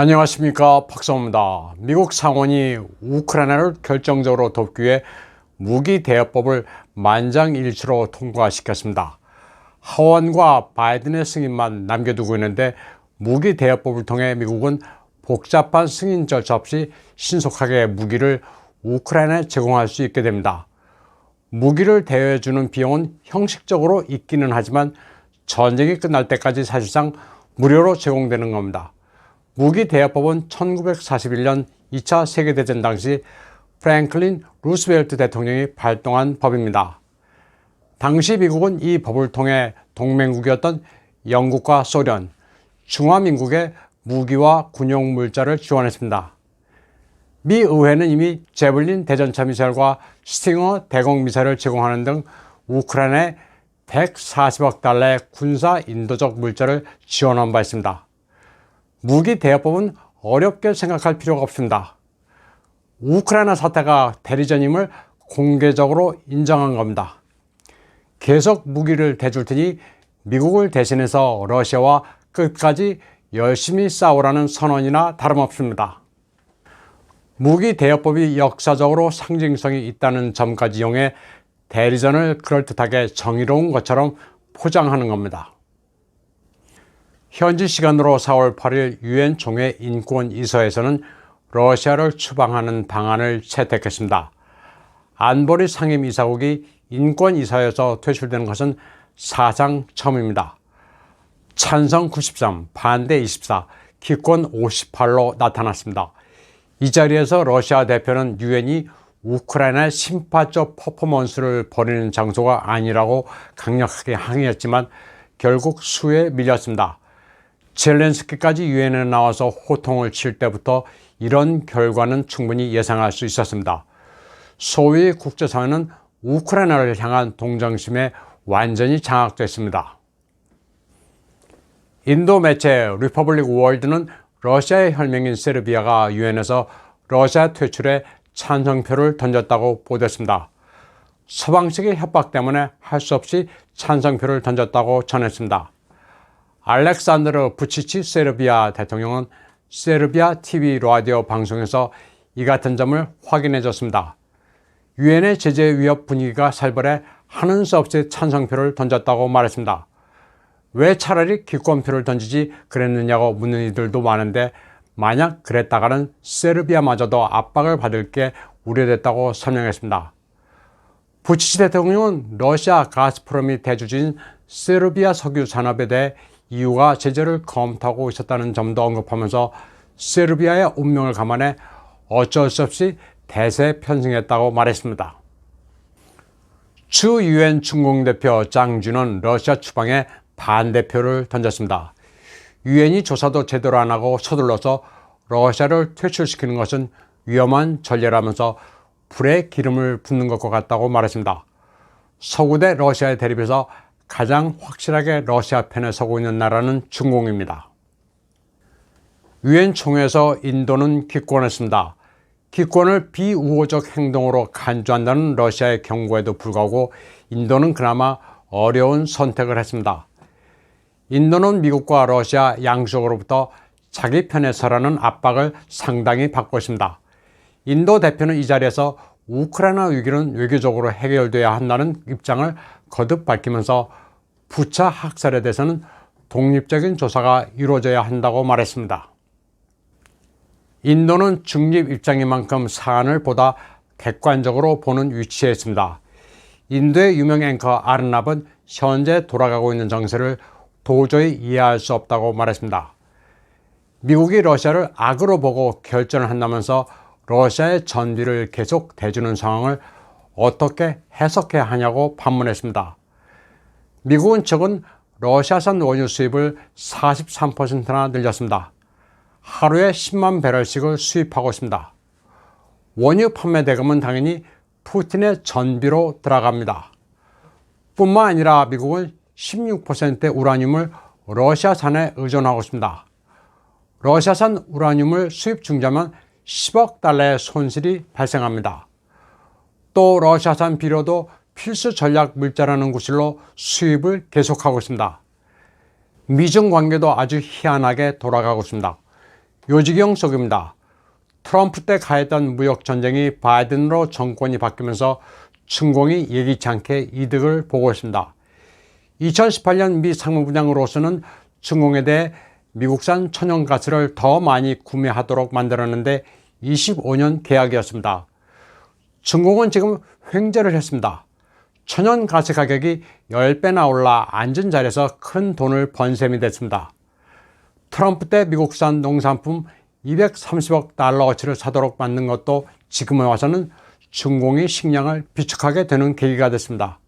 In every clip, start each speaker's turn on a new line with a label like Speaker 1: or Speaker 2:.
Speaker 1: 안녕하십니까 박성호입니다. 미국 상원이 우크라이나를 결정적으로 돕기 위해 무기 대여법을 만장일치로 통과시켰습니다. 하원과 바이든의 승인만 남겨두고 있는데 무기 대여법을 통해 미국은 복잡한 승인 절차 없이 신속하게 무기를 우크라이나에 제공할 수 있게 됩니다. 무기를 대여해주는 비용은 형식적으로 있기는 하지만 전쟁이 끝날 때까지 사실상 무료로 제공되는 겁니다. 무기 대여법은 1941년 2차 세계대전 당시 프랭클린 루스벨트 대통령이 발동한 법입니다. 당시 미국은 이 법을 통해 동맹국이었던 영국과 소련, 중화민국에 무기와 군용 물자를 지원했습니다. 미 의회는 이미 제블린 대전차 미사일과 스팅어 대공 미사일을 제공하는 등 우크라이나에 140억 달러의 군사 인도적 물자를 지원한 바 있습니다. 무기 대여법은 어렵게 생각할 필요가 없습니다. 우크라이나 사태가 대리전임을 공개적으로 인정한 겁니다. 계속 무기를 대줄 테니 미국을 대신해서 러시아와 끝까지 열심히 싸우라는 선언이나 다름없습니다. 무기 대여법이 역사적으로 상징성이 있다는 점까지 이용해 대리전을 그럴듯하게 정의로운 것처럼 포장하는 겁니다. 현지 시간으로 4월 8일 유엔 총회 인권 이사에서는 러시아를 추방하는 방안을 채택했습니다. 안보리 상임 이사국이 인권 이사에서 퇴출되는 것은 사상 처음입니다. 찬성 93, 반대 24, 기권 58로 나타났습니다. 이 자리에서 러시아 대표는 유엔이 우크라이나의 심파적 퍼포먼스를 벌이는 장소가 아니라고 강력하게 항의했지만 결국 수에 밀렸습니다. 젤렌스키까지 유엔에 나와서 호통을 칠 때부터 이런 결과는 충분히 예상할 수 있었습니다. 소위 국제사회는 우크라이나를 향한 동정심에 완전히 장악됐습니다. 인도 매체 리퍼블릭 월드는 러시아의 혈맹인 세르비아가 유엔에서 러시아 퇴출에 찬성표를 던졌다고 보도했습니다. 서방 측의 협박 때문에 할 수 없이 찬성표를 던졌다고 전했습니다. 알렉산드르 부치치 세르비아 대통령은 세르비아 TV 라디오 방송에서 이 같은 점을 확인해 줬습니다. 유엔의 제재 위협 분위기가 살벌해 하는 수 없이 찬성표를 던졌다고 말했습니다. 왜 차라리 기권표를 던지지 그랬느냐고 묻는 이들도 많은데 만약 그랬다가는 세르비아마저도 압박을 받을 게 우려됐다고 설명했습니다. 부치치 대통령은 러시아 가스프롬이 대주주인 세르비아 석유 산업에 대해 이유가 제재를 검토하고 있었다는 점도 언급하면서 세르비아의 운명을 감안해 어쩔 수 없이 대세 편승했다고 말했습니다. 주 유엔 중공대표 장준은 러시아 추방에 반대표를 던졌습니다. 유엔이 조사도 제대로 안 하고 서둘러서 러시아를 퇴출시키는 것은 위험한 전례라면서 불에 기름을 붓는 것과 같다고 말했습니다. 서구대 러시아에 대립해서 가장 확실하게 러시아 편에 서고 있는 나라는 중공입니다. 유엔 총회에서 인도는 기권했습니다. 기권을 비우호적 행동으로 간주한다는 러시아의 경고에도 불구하고 인도는 그나마 어려운 선택을 했습니다. 인도는 미국과 러시아 양쪽으로부터 자기 편에 서라는 압박을 상당히 받고 있습니다. 인도 대표는 이 자리에서 우크라이나 위기는 외교적으로 해결돼야 한다는 입장을 거듭 밝히면서 부차 학살에 대해서는 독립적인 조사가 이루어져야 한다고 말했습니다. 인도는 중립 입장인 만큼 사안을 보다 객관적으로 보는 위치에 있습니다. 인도의 유명 앵커 아르납은 현재 돌아가고 있는 정세를 도저히 이해할 수 없다고 말했습니다. 미국이 러시아를 악으로 보고 결전을 한다면서 러시아의 전비를 계속 대주는 상황을 어떻게 해석해야 하냐고 반문했습니다. 미국은 최근 러시아산 원유 수입을 43%나 늘렸습니다. 하루에 10만 배럴씩을 수입하고 있습니다. 원유 판매 대금은 당연히 푸틴의 전비로 들어갑니다. 뿐만 아니라 미국은 16%의 우라늄을 러시아산에 의존하고 있습니다. 러시아산 우라늄을 수입 중지하면 10억 달러의 손실이 발생합니다. 또 러시아산 비료도 필수 전략 물자라는 구실로 수입을 계속하고 있습니다. 미중 관계도 아주 희한하게 돌아가고 있습니다. 요지경 속입니다. 트럼프 때 가했던 무역 전쟁이 바이든으로 정권이 바뀌면서 중공이 예기치 않게 이득을 보고 있습니다. 2018년 미 상무부장으로서는 중공에 대해 미국산 천연가스를 더 많이 구매하도록 만들었는데 25년 계약이었습니다. 중공은 지금 횡재를 했습니다. 천연 가스 가격이 10배나 올라 앉은 자리에서 큰 돈을 번 셈이 됐습니다. 트럼프 때 미국산 농산품 230억 달러어치를 사도록 만든 것도 지금에 와서는 중공이 식량을 비축하게 되는 계기가 됐습니다.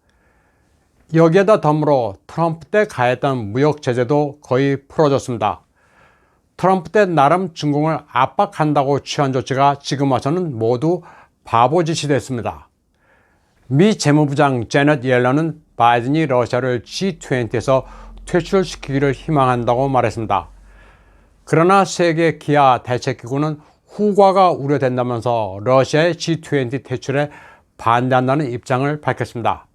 Speaker 1: 여기에다 덤으로 트럼프 때 가했던 무역 제재도 거의 풀어졌습니다. 트럼프 때 나름 중공을 압박한다고 취한 조치가 지금 와서는 모두 바보짓이 됐습니다. 미 재무부장 제넷 옐런은 바이든이 러시아를 G20에서 퇴출시키기를 희망한다고 말했습니다. 그러나 세계 기아 대책기구는 후과가 우려된다면서 러시아의 G20 퇴출에 반대한다는 입장을 밝혔습니다.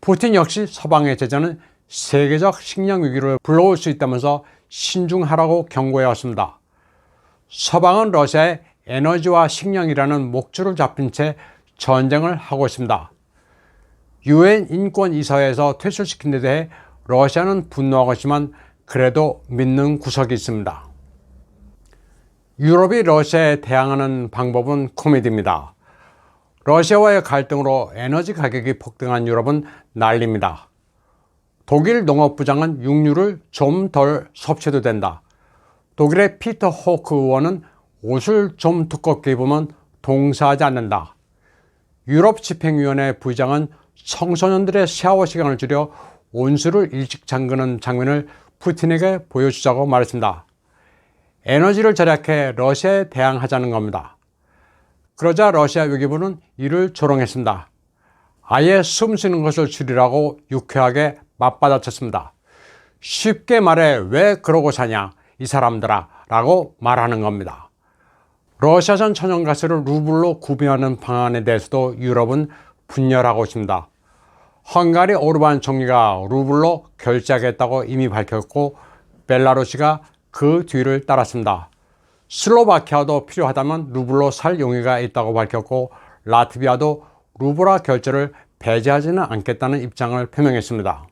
Speaker 1: 푸틴 역시 서방의 제재는 세계적 식량 위기를 불러올 수 있다면서 신중하라고 경고해 왔습니다. 서방은 러시아의 에너지와 식량이라는 목줄을 잡힌 채 전쟁을 하고 있습니다. 유엔 인권 이사회에서 퇴출시킨 데 대해 러시아는 분노하고 있지만 그래도 믿는 구석이 있습니다. 유럽이 러시아에 대항하는 방법은 코미디입니다. 러시아와의 갈등으로 에너지 가격이 폭등한 유럽은 난립니다. 독일 농업부장은 육류를 좀 덜 섭취해도 된다. 독일의 피터 호크 의원은 옷을 좀 두껍게 입으면 동사하지 않는다. 유럽 집행위원회 부장은 청소년들의 샤워 시간을 줄여 온수를 일찍 잠그는 장면을 푸틴에게 보여주자고 말했습니다. 에너지를 절약해 러시아에 대항하자는 겁니다. 그러자 러시아 외교부는 이를 조롱했습니다. 아예 숨 쉬는 것을 줄이라고 유쾌하게 맞받아쳤습니다. 쉽게 말해 왜 그러고 사냐 이 사람들아 라고 말하는 겁니다. 러시아산 천연가스를 루블로 구비하는 방안에 대해서도 유럽은 분열하고 있습니다. 헝가리 오르반 총리가 루블로 결제하겠다고 이미 밝혔고 벨라루시가 그 뒤를 따랐습니다. 슬로바키아도 필요하다면 루블로 살 용의가 있다고 밝혔고 라트비아도 루블화 결제를 배제하지는 않겠다는 입장을 표명했습니다.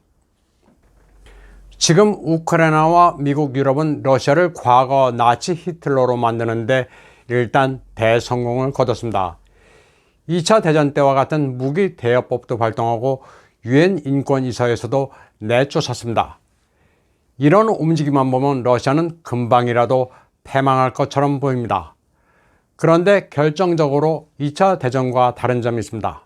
Speaker 1: 지금 우크라이나와 미국, 유럽은 러시아를 과거 나치 히틀러로 만드는데 일단 대성공을 거뒀습니다. 2차 대전 때와 같은 무기 대여법도 발동하고 유엔 인권이사에서도 내쫓았습니다. 이런 움직임만 보면 러시아는 금방이라도 패망할 것처럼 보입니다. 그런데 결정적으로 2차 대전과 다른 점이 있습니다.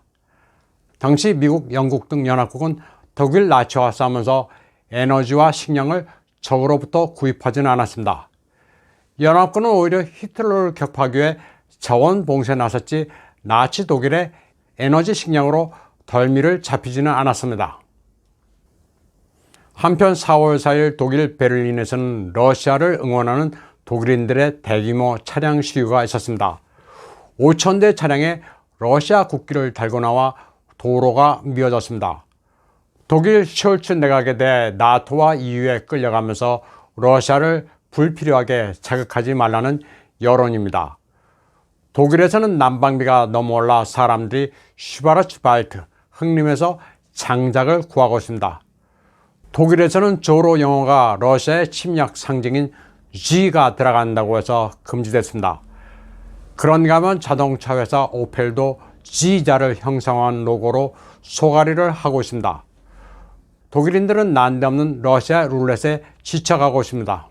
Speaker 1: 당시 미국, 영국 등 연합국은 독일 나치와 싸우면서 에너지와 식량을 적으로부터 구입하지는 않았습니다. 연합군은 오히려 히틀러를 격파하기 위해 자원 봉쇄에 나섰지 나치 독일의 에너지 식량으로 덜미를 잡히지는 않았습니다. 한편 4월 4일 독일 베를린에서는 러시아를 응원하는 독일인들의 대규모 차량 시위가 있었습니다. 5천 대 차량에 러시아 국기를 달고 나와 도로가 미어졌습니다. 독일 숄츠 내각에 대해 나토와 EU에 끌려가면서 러시아를 불필요하게 자극하지 말라는 여론입니다. 독일에서는 난방비가 너무 올라 사람들이 슈바르츠발트, 흥림에서 장작을 구하고 있습니다. 독일에서는 조로 영어가 러시아의 침략 상징인 G가 들어간다고 해서 금지됐습니다. 그런가 하면 자동차 회사 오펠도 G자를 형성한 로고로 소가리를 하고 있습니다. 독일인들은 난데없는 러시아 룰렛에 지쳐가고 있습니다.